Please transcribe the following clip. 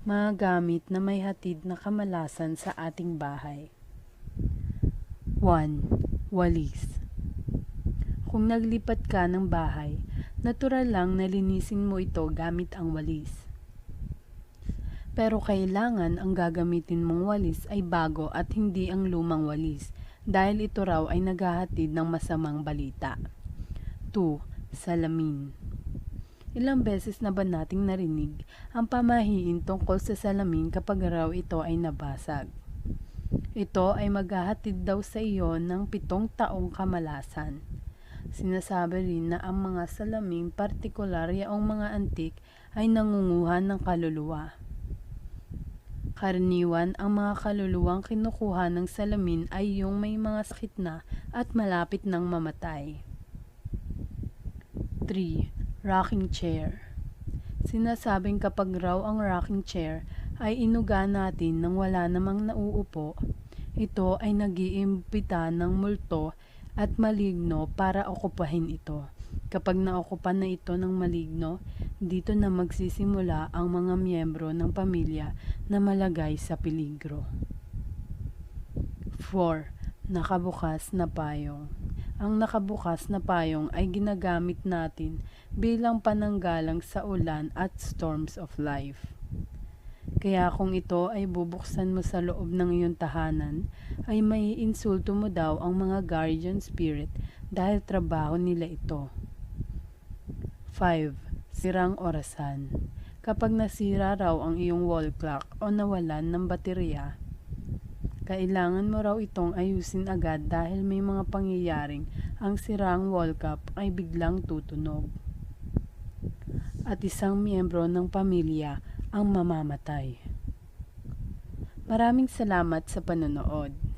mga gamit na may hatid na kamalasan sa ating bahay. 1. Walis Kung naglipat ka ng bahay, natural lang na linisin mo ito gamit ang walis. Pero kailangan ang gagamitin mong walis ay bago at hindi ang lumang walis dahil ito raw ay naghahatid ng masamang balita. 2. Salamin Ilang beses na ba nating narinig ang pamahiin tungkol sa salamin kapag raw ito ay nabasag? Ito ay maghahatid daw sa iyo ng pitong taong kamalasan. Sinasabi rin na ang mga salamin, partikular yaong mga antik, ay nangunguha ng kaluluwa. Karaniwan, ang mga kaluluwang kinukuha ng salamin ay yung may mga sakit na at malapit ng mamatay. 3. Rocking chair Sinasabing kapag raw ang rocking chair ay inuga natin nang wala namang nauupo, ito ay nag-iimbita ng multo at maligno para okupahin ito. Kapag naokupan na ito ng maligno, dito na magsisimula ang mga miyembro ng pamilya na malagay sa peligro. 4. Nakabukas na payong Ang nakabukas na payong ay ginagamit natin bilang pananggalang sa ulan at storms of life. Kaya kung ito ay bubuksan mo sa loob ng iyong tahanan, ay may insulto mo daw ang mga guardian spirit dahil trabaho nila ito. 5. Sirang orasan Kapag nasira raw ang iyong wall clock o nawalan ng baterya, kailangan mo raw itong ayusin agad dahil may mga pangyayaring ang sirang wall cup ay biglang tutunog. At isang miyembro ng pamilya ang mamamatay. Maraming salamat sa panonood.